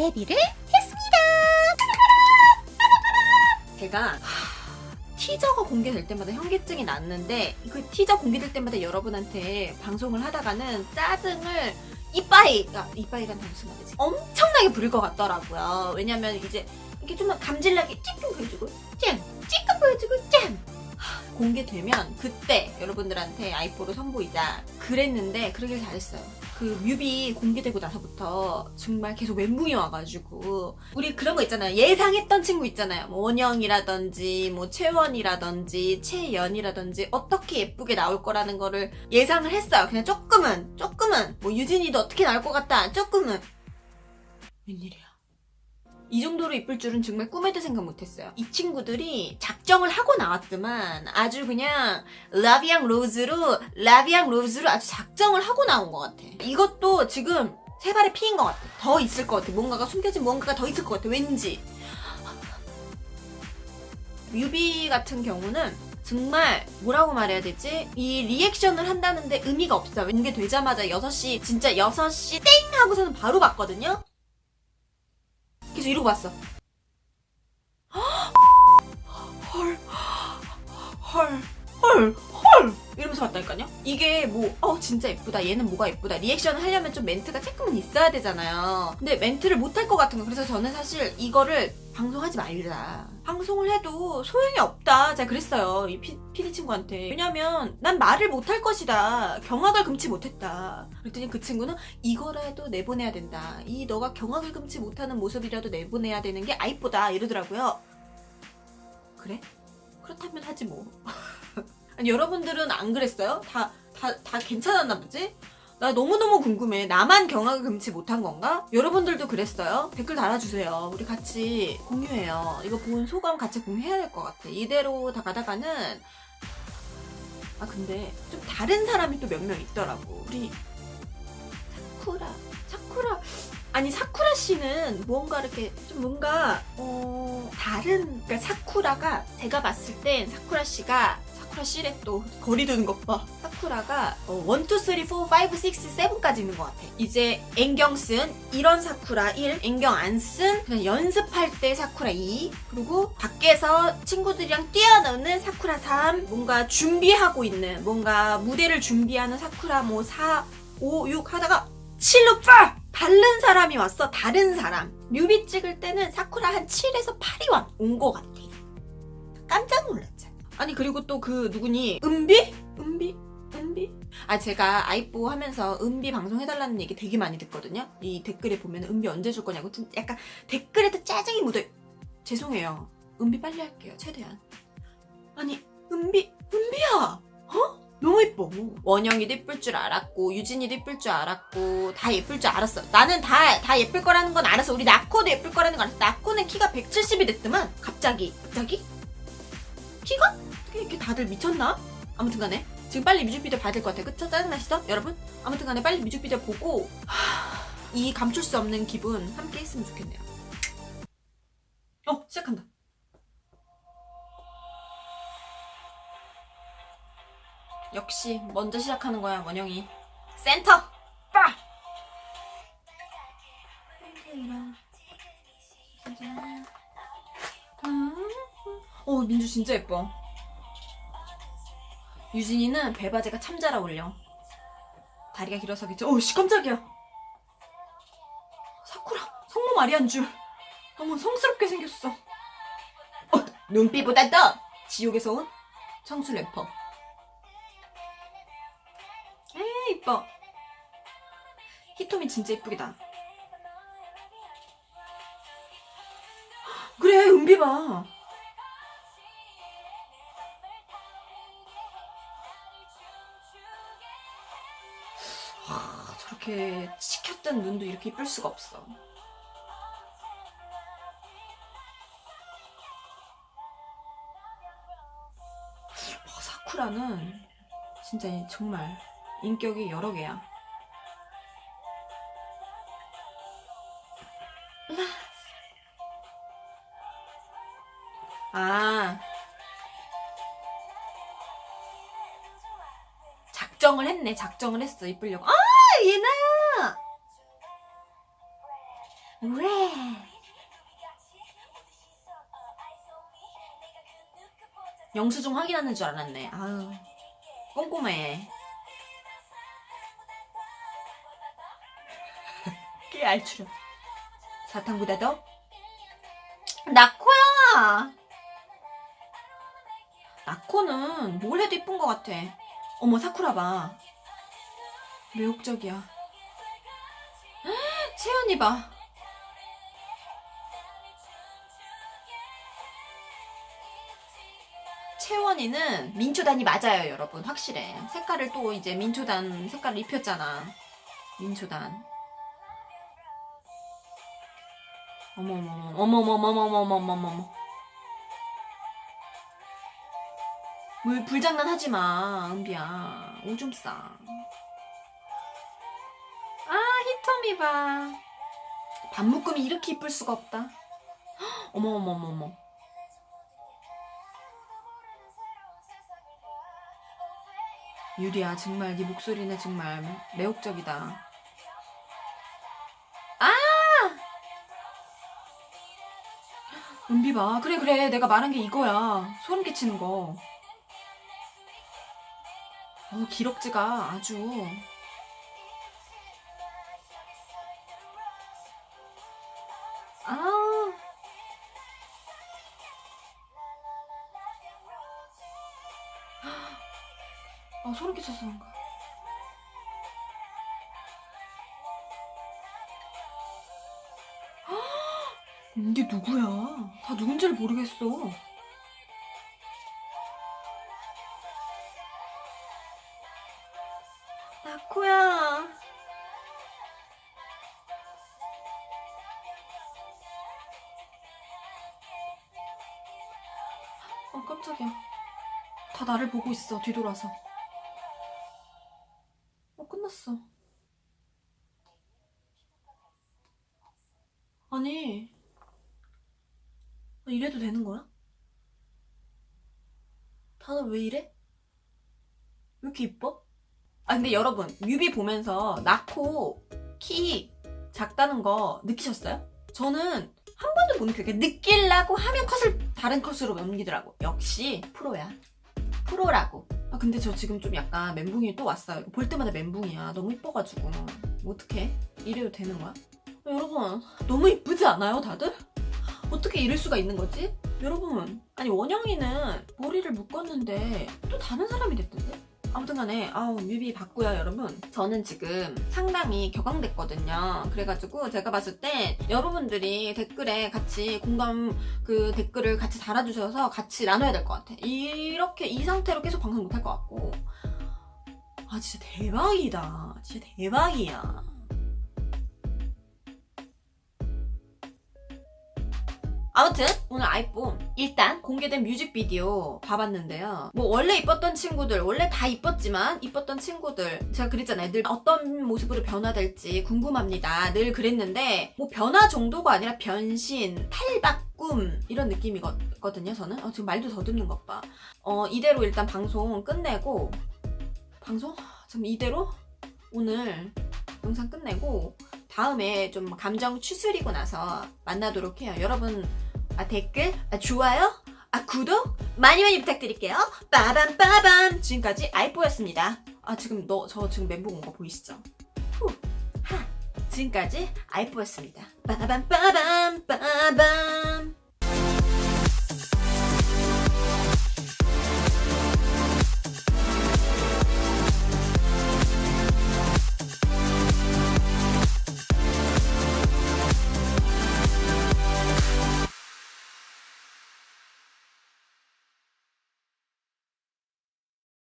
데뷔를 했습니다. 제가 하, 티저가 공개될 때마다 현기증이 났는데 그 티저 공개될 때마다 여러분한테 방송을 하다가는 짜증을 이빠이가 이빠이가 무슨 말이지? 엄청나게 부릴 것 같더라고요. 왜냐면 이제 이렇게 좀 감질나게 찌끔 보여주고 짠, 찌끔 보여주고 짠. 하, 공개되면 그때 여러분들한테 아이포로 선보이자 그랬는데 그러길 잘했어요. 그 뮤비 공개되고 나서부터 정말 계속 멘붕이 와가지고 우리 그런 거 있잖아요. 예상했던 친구 있잖아요. 뭐 원영이라든지 뭐 채원이라든지 채연이라든지 어떻게 예쁘게 나올 거라는 거를 예상을 했어요. 그냥 조금은 조금은 뭐 유진이도 어떻게 나올 것 같다. 조금은 웬일이야. 이 정도로 이쁠 줄은 정말 꿈에도 생각 못했어요. 이 친구들이 작정을 하고 나왔더만 아주 그냥 라비앙 로즈로 라비앙 로즈로 아주 작정을 하고 나온 것 같아. 이것도 지금 세 발에 피인 것 같아. 더 있을 것 같아. 뭔가가 숨겨진 뭔가가 더 있을 것 같아. 왠지. 뮤비 같은 경우는 정말 뭐라고 말해야 되지? 이 리액션을 한다는데 의미가 없어요. 이게 되자마자 6시 진짜 6시 땡 하고서는 바로 봤거든요. 계속 이러고 봤어. 헐, 헐, 헐, 헐 이러면서 봤다니까요. 이게 뭐, 어 진짜 예쁘다. 얘는 뭐가 예쁘다. 리액션을 하려면 좀 멘트가 조금은 있어야 되잖아요. 근데 멘트를 못할 것 같은 거. 그래서 저는 사실 이거를 방송하지 말자. 방송을 해도 소용이 없다. 제가 그랬어요. 이 피, PD 친구한테. 왜냐면 난 말을 못할 것이다. 경악을 금치 못했다. 그랬더니 그 친구는 이거라도 내보내야 된다. 이 너가 경악을 금치 못하는 모습이라도 내보내야 되는 게 아이보다. 이러더라고요. 그래? 그렇다면 하지 뭐. 아니, 여러분들은 안 그랬어요? 다, 다, 다 괜찮았나 보지? 나 너무너무 궁금해. 나만 경악을 금치 못한 건가? 여러분들도 그랬어요? 댓글 달아주세요. 우리 같이 공유해요. 이거 본 소감 같이 공유해야 될 것 같아. 이대로 다 가다가는. 아, 근데 좀 다른 사람이 또 몇 명 있더라고. 우리 사쿠라. 사쿠라. 아니, 사쿠라 씨는 무언가 이렇게 좀 뭔가, 어, 다른, 그러니까 사쿠라가 제가 봤을 땐 사쿠라 씨가 씨래 또 거리 두는 것 봐. 사쿠라가 어, 1, 2, 3, 4, 5, 6, 7까지 있는 것 같아. 이제 앵경 쓴 이런 사쿠라 1, 앵경 안 쓴 그냥 연습할 때 사쿠라 2, 그리고 밖에서 친구들이랑 뛰어노는 사쿠라 3, 뭔가 준비하고 있는 뭔가 무대를 준비하는 사쿠라 뭐 4, 5, 6 하다가 7로 빡! 다른 사람이 왔어. 다른 사람. 뮤비 찍을 때는 사쿠라 한 7에서 8이 온 것 같아. 깜짝 놀랐잖 아. 아니 그리고 또 그 누구니? 은비? 은비? 은비? 아 제가 아이뽀 하면서 은비 방송 해달라는 얘기 되게 많이 듣거든요. 이 댓글에 보면 은비 언제 줄 거냐고 좀 약간 댓글에도 짜증이 묻어. 죄송해요. 은비 빨리 할게요. 최대한. 아니 은비 은비야. 어? 너무 예뻐. 원영이도 예쁠 줄 알았고 유진이도 예쁠 줄 알았고 다 예쁠 줄 알았어. 나는 다 다 예쁠 거라는 건 알았어. 우리 나코도 예쁠 거라는 건 알았어. 나코는 키가 170이 됐더만 갑자기 갑자기 키가 이렇게 다들 미쳤나? 아무튼간에 지금 빨리 뮤직비디오 봐야 될 것 같아요. 그쵸? 짜증나시죠? 여러분? 아무튼간에 빨리 뮤직비디오 보고 하, 이 감출 수 없는 기분 함께 했으면 좋겠네요. 어 시작한다. 역시 먼저 시작하는 거야 원영이. 센터. 빠. 어 민주 진짜 예뻐. 유진이는 배바지가 참 잘 어울려. 다리가 길어서 그치? 어씨 깜짝이야. 사쿠라 성모 마리안 줄. 너무 성스럽게 생겼어. 어, 눈빛보다 더 지옥에서 온 청순 래퍼. 에 이뻐. 히토미 진짜 이쁘기다. 그래 은비 봐. 하, 저렇게 치켰던 눈도 이렇게 이쁠 수가 없어. 와, 사쿠라는 진짜 정말 인격이 여러 개야. 아. 작정을 했네. 작정을 했어. 이쁘려고. 아, 예나야. 왜? 영수증 확인하는 줄 알았네. 아유, 꼼꼼해. 꽤 알추려. 사탕보다 더? 나코야! 나코는 뭘 해도 이쁜 것 같아. 어머, 사쿠라 봐. 매혹적이야. 헉, 채연이 봐. 채원이는 민초단이 맞아요, 여러분. 확실해. 색깔을 또 이제 민초단 색깔을 입혔잖아. 민초단. 어머머머, 어머머머머머머머머머. 물 불장난 하지 마, 은비야. 오줌 싸. 아, 히토미 봐. 반묶음이 이렇게 이쁠 수가 없다. 헉, 어머 어머 어머. 유리야, 정말 네 목소리는 정말 매혹적이다. 아! 은비 봐. 그래, 그래. 내가 말한 게 이거야. 소름 끼치는 거. 어, 기럭지가 아주. 소름 끼쳐서 그런가. 이게 누구야? 다 누군지를 모르겠어. 나코야. 어, 깜짝이야. 다 나를 보고 있어, 뒤돌아서. 이래도 되는 거야? 다들 왜 이래? 왜 이렇게 이뻐? 아, 근데 여러분, 뮤비 보면서 나코 키 작다는 거 느끼셨어요? 저는 한 번도 못 느껴요. 느끼려고 하면 컷을 다른 컷으로 넘기더라고. 역시 프로야. 프로라고. 아, 근데 저 지금 좀 약간 멘붕이 또 왔어요. 볼 때마다 멘붕이야. 너무 이뻐가지고. 뭐 어떡해? 이래도 되는 거야? 아, 여러분, 너무 이쁘지 않아요, 다들? 어떻게 이럴 수가 있는 거지? 여러분, 아니, 원영이는 머리를 묶었는데 또 다른 사람이 됐던데? 아무튼 간에, 아우, 뮤비 봤고요, 여러분. 저는 지금 상당히 격앙됐거든요. 그래가지고 제가 봤을 때 여러분들이 댓글에 같이 공감 그 댓글을 같이 달아주셔서 같이 나눠야 될 것 같아. 이렇게, 이 상태로 계속 방송 못할 것 같고. 아, 진짜 대박이다. 진짜 대박이야. 아무튼 오늘 아이폰 일단 공개된 뮤직비디오 봐봤는데요. 뭐 원래 이뻤던 친구들 원래 다 이뻤지만 이뻤던 친구들 제가 그랬잖아요. 늘 어떤 모습으로 변화될지 궁금합니다. 늘 그랬는데 뭐 변화 정도가 아니라 변신, 탈박, 꿈 이런 느낌이거든요. 저는 어, 지금 말도 더듬는 것 봐. 어 이대로 일단 방송 끝내고 방송 지금 이대로 오늘 영상 끝내고 다음에 좀 감정 추스리고 나서 만나도록 해요. 여러분 아, 댓글, 아, 좋아요, 아, 구독 많이 많이 부탁드릴게요. 빠밤 빠밤 지금까지 아이뽀였습니다. 아 지금 너 저 지금 멘붕 온 거 보이시죠? 후, 하 지금까지 아이뽀였습니다. 빠밤 빠밤 빠밤